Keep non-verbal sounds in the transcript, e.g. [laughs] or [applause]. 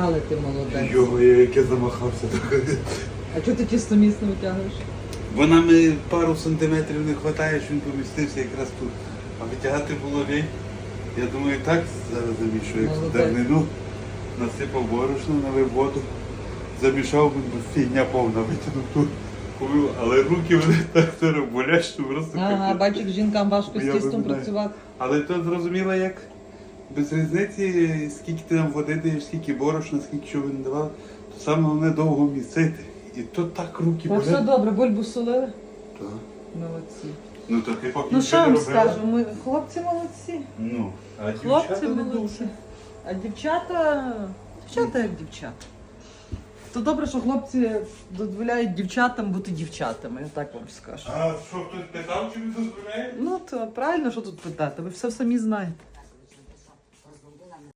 Але ти молодець. Його, я яке замахався. так. А чого ти чисто міцно витягуєш? Бо нам пару сантиметрів не вистачає, що він помістився якраз тут. А витягати було лень. Я думаю, так зараз замішую, як Молодець. давнину. Насипав борошно, налив воду, замішав, бо фігня повна, витягнув тут. Але руки вони [laughs] так зараз болять, що просто Ага, бачиш, жінкам важко з тістом працювати. Але то зрозуміло, як без різниці, скільки ти там води даєш, скільки борошна, скільки що ви не давали, то саме головне довго місити. І то так руки Та все болять. добре, бульбу солили? Так. Молодці. Ну то ти поки Ну що нічого вам не робила. скажу, ми хлопці молодці. Ну, а Хлопці дівчата не молодці. дуже. А дівчата. Дівчата як дівчата. То добре, що хлопці дозволяють дівчатам бути дівчатами, я так вам скажу. А що хтось питав, чи ви дозволяєте? Ну, то правильно, що тут питати, ви все самі знаєте.